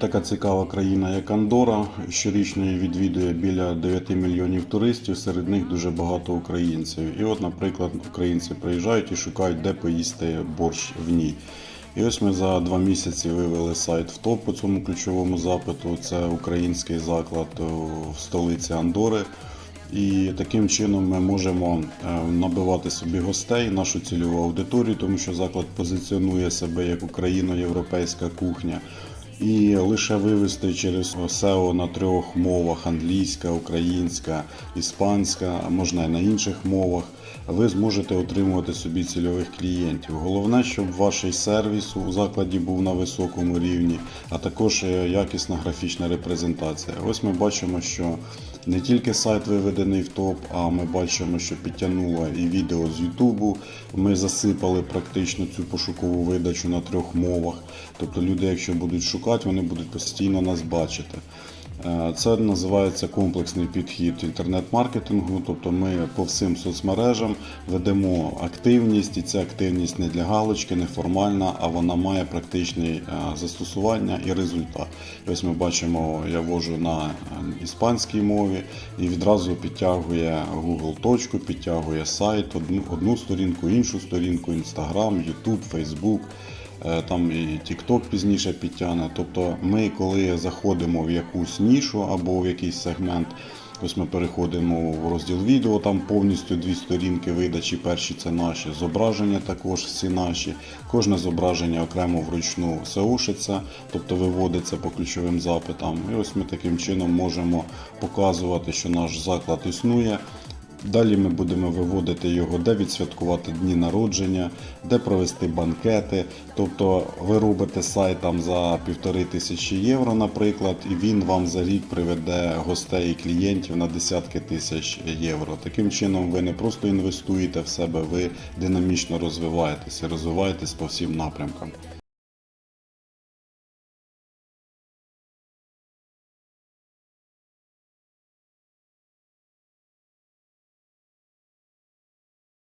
Така цікава країна, як Андора, щорічно її відвідує біля 9 мільйонів туристів, серед них дуже багато українців. І от, наприклад, українці приїжджають і шукають, де поїсти борщ в ній. І ось ми за два місяці вивели сайт в топ по цьому ключовому запиту. Це український заклад в столиці Андори. І таким чином ми можемо е, набивати собі гостей, нашу цільову аудиторію, тому що заклад позиціонує себе як україно-європейська кухня. І лише вивести через SEO на трьох мовах: англійська, українська, іспанська, можна і на інших мовах. Ви зможете отримувати собі цільових клієнтів. Головне, щоб ваш сервіс у закладі був на високому рівні, а також е, якісна графічна репрезентація. Ось ми бачимо, що не тільки сайт виведений в топ, а ми бачимо, що підтягнуло і відео з Ютубу. Ми засипали практично цю пошукову видачу на трьох мовах. Тобто люди, якщо будуть шукати, вони будуть постійно нас бачити. Е, Це називається комплексний підхід інтернет-маркетингу. Тобто ми по всім соцмережам ведемо активність, і ця активність не для галочки, не формальна, а вона має практичне е, застосування і результат. І ось ми бачимо, я ввожу на е, іспанській мові і відразу підтягує Google точку, підтягує сайт, одну, одну сторінку, іншу сторінку, Instagram, YouTube, Facebook. Там і TikTok пізніше підтягне. Тобто ми, коли заходимо в якусь нішу або в якийсь сегмент, ось ми переходимо в розділ відео, там повністю дві сторінки видачі. Перші це наші зображення, також всі наші. Кожне зображення окремо вручну SEO-шиться, тобто виводиться по ключовим запитам. І ось ми таким чином можемо показувати, що наш заклад існує. Далі ми будемо виводити його, де відсвяткувати дні народження, де провести банкети. Тобто ви робите сайт там за півтори тисячі євро, наприклад, і він вам за рік приведе гостей і клієнтів на десятки тисяч євро. Таким чином, ви не просто інвестуєте в себе, ви динамічно розвиваєтесь і розвиваєтесь по всім напрямкам.